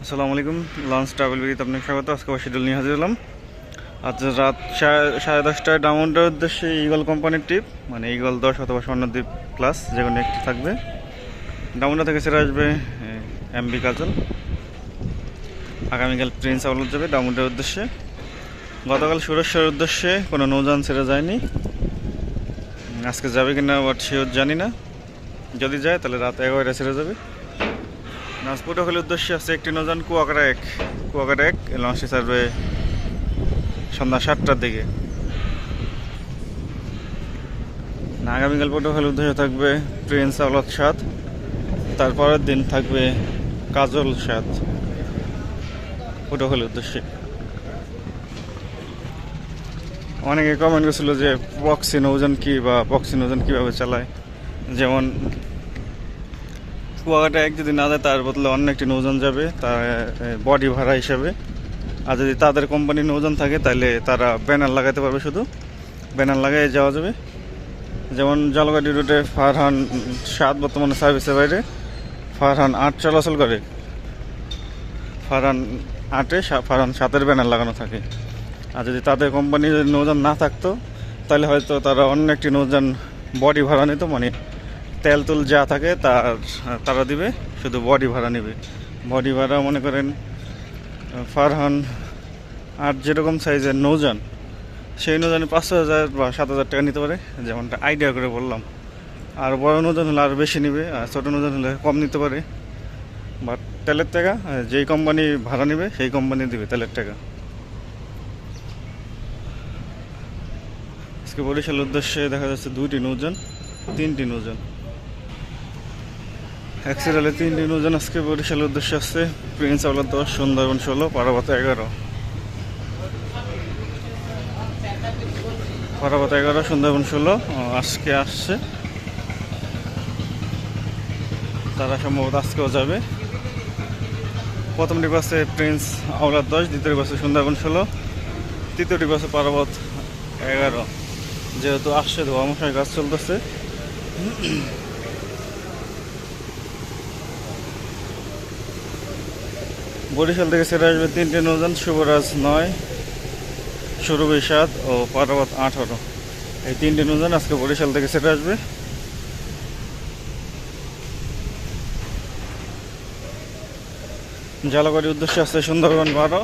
আসসালামু আলাইকুম launch travel বিরিতে আপনাকে স্বাগত। আজকে শিডিউল নিয়ে হাজির হলাম। আজ রাত সাড়ে- দশটায় ডায়মন্ডের উদ্দেশ্যে ইগল কোম্পানির ট্রিপ মানে ইগল দশ অথবা স্বর্ণদ্বীপ প্লাস যে কোনো একটি থাকবে। ডায়মন্ডা থেকে ছেড়ে আসবে এমবি কাজল। আগামীকাল প্রিন্স আউলত যাবে ডায়মন্ডের উদ্দেশ্যে। গতকাল সুরেশ্বরের উদ্দেশ্যে কোনো নৌযান ছেড়ে যায়নি। আজকে যাবে কিনা বাট শিওর জানি না। যদি যায়, তাহলে রাত এগারোটা ছেড়ে যাবে। নাজপুটকলের উদ্দেশ্যে আছে একটি নৌযান কুয়াকাটা এক। কুয়াকাটা এক লঞ্চটি ছাড়বে সন্ধ্যা সাতটার দিকে। আগামীকাল পটুয়াখালীর উদ্দেশ্যে থাকবে প্রিন্স আওলাদ সাত তারপরের দিন থাকবে কাজল সাত পটুয়াখালীর উদ্দেশ্যে। অনেকে কমেন্ট করেছিল যে পক্সি নৌযান কি বা পক্সি নৌযান কীভাবে চালায়? যেমন কুয়াকাটা এক যদি না যায়, তার বদলে অন্য একটি নৌযান যাবে তার বডি ভাড়া হিসাবে। আর যদি তাদের কোম্পানির নৌযান থাকে, তাহলে তারা ব্যানার লাগাতে পারবে শুধু। ব্যানার লাগাই যাওয়া যাবে। যেমন জলগাড়ি রুটে ফারহান সাত বর্তমানে সার্ভিসের বাইরে। ফারহান আট চলাচল করে। ফারহান আটে ফারহান সাতের ব্যানার লাগানো থাকে। আর যদি তাদের কোম্পানির নৌযান না থাকতো, তাহলে হয়তো তারা অন্য একটি নৌযান বডি ভাড়া নিত মানে তেল তুল যা থাকে তার, তারা দিবে, শুধু বডি ভাড়া নেবে। বডি ভাড়া মনে করেন ফারহান আর যেরকম সাইজের নৌযান, সেই নৌজানে পাঁচশো হাজার বা সাত হাজার টাকা নিতে পারে, যেমনটা আইডিয়া করে বললাম। আর বড় নৌজান হলে আরও বেশি নেবে, আর ছোটো নৌজান হলে কম নিতে পারে। বাট তেলের টাকা যেই কোম্পানি ভাড়া নেবে, সেই কোম্পানি দিবে তেলের টাকা। আজকে বরিশালের উদ্দেশ্যে দেখা যাচ্ছে দুইটি নৌযান, তিনটি নৌযান। অ্যাক্সিডেন্টে তিনটি নৌযান আজকে বরিশালের উদ্দেশ্যে আসছে। প্রিন্স আওলাদ দশ, সুন্দরবন ষোলো, পারাবাতা এগারো। পারাবাতা এগারো, সুন্দরবন ষোলো আজকে আসছে। তারা সম্ভবত আজকেও যাবে। প্রথমটি বাসে প্রিন্স আওলাদ দশ দ্বিতীয় বাসে সুন্দরবন ষোলো, তৃতীয়টি বাসে পারাবত এগারো। যেহেতু আসছে ধোয়া মশাই কাজ চলতেছে। বরিশাল থেকে ছেড়ে আসবে তিনটে নৌযান, শুভরাজ নয় সুরভি সাত ও পারাবত আঠারো। এই তিনটে নৌযান আজকে বরিশাল থেকে ছেড়ে আসবে। জালাবাড়ির উদ্দেশ্যে আছে সুন্দরবন বারো।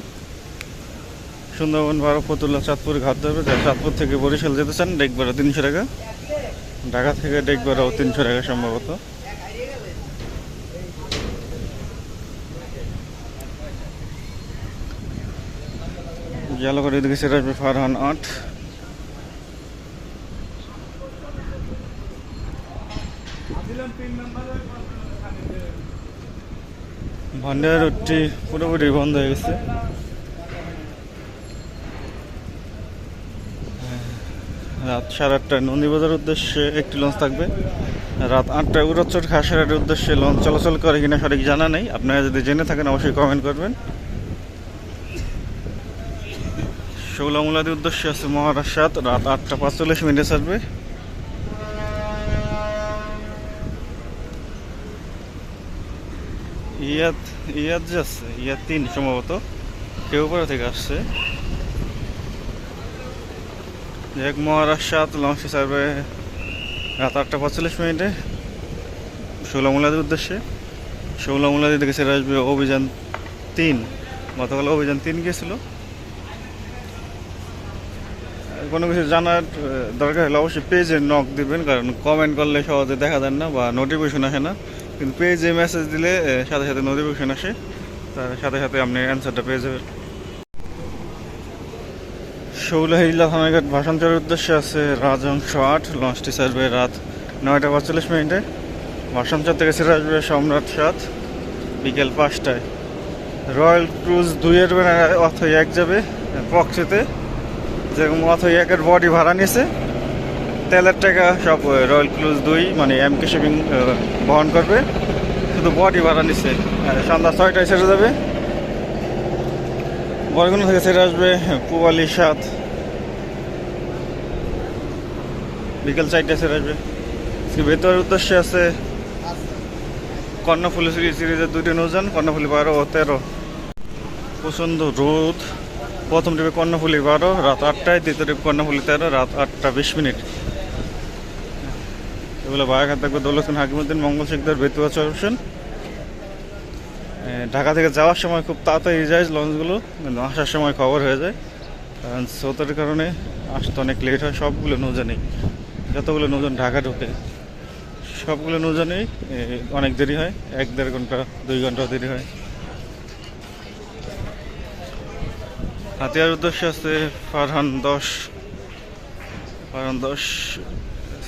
সুন্দরবন বারো, ফতুল্লা, চাঁদপুর, ঘাট ধরবে। যারা চাঁদপুর থেকে বরিশাল যেতে চান ডেক ভাড়া তিনশো টাকা। ঢাকা থেকে ডেক ভাড়াও তিনশো টাকা সম্ভবত। জালাবাড়ি দিকে সেটা আসবে ফারহান আট। ভান্ডার রুটটি পুরোপুরি বন্ধ হয়ে গেছে। রাত সাড়ে আটটায় নন্দীবাজার উদ্দেশ্যে একটি লঞ্চ থাকবে। রাত আটটায় উড়োচ্চর খাসারের উদ্দেশ্যে লঞ্চ চলাচল করে কিনা সঠিক জানা নেই। আপনারা যদি জেনে থাকেন, অবশ্যই কমেন্ট করবেন। শৌলামুলাদের উদ্দেশ্যে আছে মহারাষ্ট্রাত রাত আটটা পাঁচচল্লিশ মিনিটে ছাড়বে। ইয়াত ইয়াত যে আছে ইয়াত তিন সম্ভবত, কেউ পরে থেকে আসছে। এক মহারাষ্ট্রাত লঞ্চটি ছাড়বে রাত আটটা পঁয়তাল্লিশ মিনিটে। ষোলামুলাদের উদ্দেশ্যে। ষোলামুলাদি থেকে ছেড়ে আসবে অভিযান তিন। গতকাল অভিযান তিন গিয়েছিল। কোনো কিছু জানার দরকার হলে অবশ্যই পেজে নক দিবেন, কারণ কমেন্ট করলে সহজে দেখা যায় না বা নোটিফিকেশন আসে না। কিন্তু পেজে মেসেজ দিলে সাথে সাথে নোটিফিকেশন আসে। তার সাথে সাথে আপনি অ্যান্সারটা পেয়ে যাবেন। শৌলাহিল্লা থানাঘাট ভাষান্তরের উদ্দেশ্যে আছে রাজহংস আট, লঞ্চটি ছাড়বে রাত নয়টা পঁয়তাল্লিশ মিনিটে। ভাষান্তর থেকে ছেড়ে আসবে সম্রাট সাত, বিকেল পাঁচটায়। রয়্যাল ক্রুজ দুইয়ের বেড়ায় অথই এক যাবে পক্সিতে যেরকম অথই একের বডি ভাড়া নিয়েছে তেলের টাকা সব রয়্যাল ক্রুজ দুই মানে এম কে শিপিং বহন করবে। শুধু বডি ভাড়া আহ, সন্ধ্যা ছয়টায় ছেড়ে যাবে। বরগুনা থেকে ছেড়ে আসবে পুবালি সাত। বিকেল চারটায় ছেড়ে আসবে। ভেতরের উদ্দেশ্যে আছে কর্ণফুলি সিরিজের দুইটি নৌযান কর্ণফুলি বারো ও তেরো। প্রচণ্ড রোদ। প্রথম ট্রিপে কর্ণফুলি বারো, রাত আটটায়। দ্বিতীয় ট্রিপ কর্ণফুলি তেরো, রাত আটটা বিশ মিনিট। এগুলো বায়াঘাট থাকবে দৌলতখান হাকিমুদ্দিন, মঙ্গল শেখদার বেতুয়া চরপশন ঢাকা থেকে যাওয়ার সময় খুব তাড়াতাড়ি যায় লঞ্চগুলো, কিন্তু আসার সময় খবর হয়ে যায়। কারণ স্রোতের কারণে আসতে অনেক লেট হয়, সবগুলো নৌজানেই যতগুলো নৌজান ঢাকা ঢোকে, সবগুলো নৌজানেই অনেক দেরি হয়, এক দেড় ঘণ্টা, দুই ঘণ্টা দেরি হয়। হাতিয়ার উদ্দেশ্যে আছে ফারহান দশ ফারহান দশ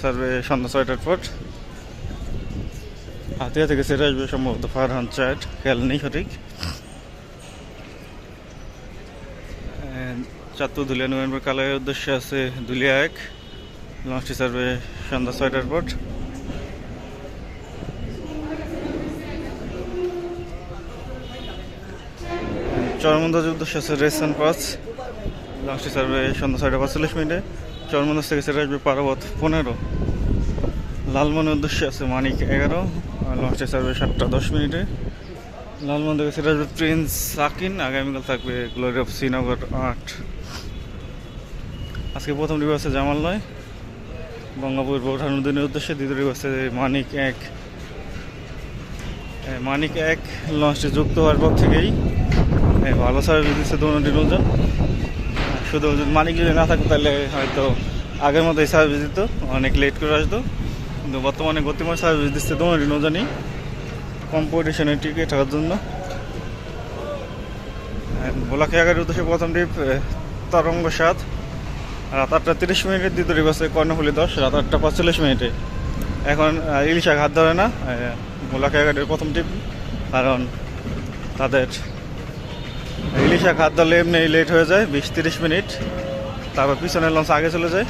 সার্ভে সন্ধ্যা ছয়টার পর। হাতিয়া থেকে সেরে আসবে সম্ভবত ফারহান চাট খেয়াল নেই সঠিক। চাঁদপুর ধুলিয়া নভেম্বর কালারের উদ্দেশ্যে আছে ধুলিয়া এক, লঞ্চটি সার্ভে সন্ধ্যা ছয়টার পর। চরমন্দাজের উদ্দেশ্যে আছে রেসান পাঁচ লঞ্চটি সার্ভে সন্ধ্যা ছয়টা পাঁচচল্লিশ মিনিটে। চরমন্দাজ থেকে সেরে আসবে পারাবত পনেরো। লালমনের উদ্দেশ্যে আছে মানিক এগারো লঞ্চটি সার্ভে সাতটা দশ মিনিটে। লালমন থেকে সেরে আসবে প্রিন্স সাকিন, আগামীকাল থাকবে গ্লোরি অফ শ্রীনগর আট। আজকে প্রথম রিভিউ আছে জামাল নয়। গঙ্গাপুর বোরহানুদ্দিনের উদ্দেশ্যে দ্বিতীয় রিভিউ আছে মানিক এক। মানিক এক লঞ্চটি যুক্ত হওয়ার পর থেকেই এ, ভালো সার্ভিস দিচ্ছে দোনোটি নৌজন শুধু মানিক যদি না থাকতো তাহলে হয়তো আগের মতোই সার্ভিস দিত অনেক লেট করে আসতো। কিন্তু বর্তমানে গতিময় সার্ভিস দিচ্ছে দোনোটি নৌজানই কম্পিটিশনে টিকে থাকার জন্য। ভোলাখি আগারের উদ্দেশ্যে প্রথম ট্রিপ তরঙ্গ সাত। রাত আটটা তিরিশ মিনিটের দ্বিতীয় ট্রিপ আছে কর্ণফুলি দশ রাত আটটা পঁয়তাল্লিশ মিনিটে। এখন ইলিশা হাত ধরে না ভোলাখি আগারের প্রথম ট্রিপ কারণ তাদের হাত ধরলে এমনি লেট হয়ে যায়, বিশ তিরিশ মিনিট। তারপর পিছনের লঞ্চ আগে চলে যায়।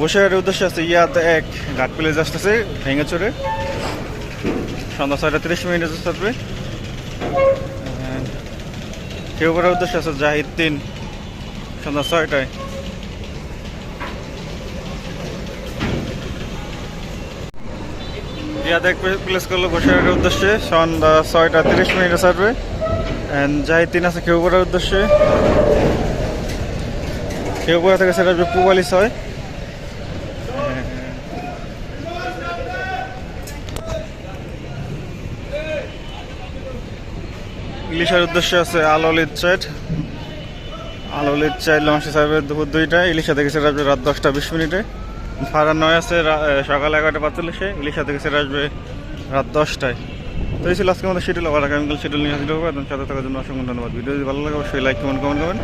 গোসাইয়ের উদ্দেশ্যে আছে, ইয়াদ এক, ঘাট প্লেজ আসতেছে, ভেঙে চড়ে। সন্ধ্যা ছয়টা তিরিশ মিনিটে থাকবে করার উদ্দেশ্য আছে জাহিদ তিন, সন্ধ্যা ছয়টায়। ইয়াদ এক প্লেস করল গোসাইয়ের উদ্দেশ্যে, সন্ধ্যা ছয়টা তিরিশ মিনিটে ছাড়বে জাহিদ তিন আছে কেউ উদ্দেশ্যে। কেউ থেকে সেটা আসবে পুবালি ছয়। ইলিশের উদ্দেশ্যে আছে আলোলিত চাইট আলোলিত চাইট লঞ্চ সাহেবের দুপুর দুইটায়। ইলিশা থেকে সেটা আসবে রাত দশটা বিশ মিনিটে। ফারার নয় আছে সকাল এগারোটা পাঁচচল্লিশে। ইলিশা থেকে সেটা আসবে রাত দশটায়। তো এই ছিল আজকে আমাদের শিডিউল আবার আগামীকাল শিডিউল নিয়ে হাজির একদম সাথে থাকার জন্য অসংখ্য ধন্যবাদ। ভিডিও যদি ভালো লাগে, অবশ্যই লাইক কমেন্ট কমেন্ট করবেন।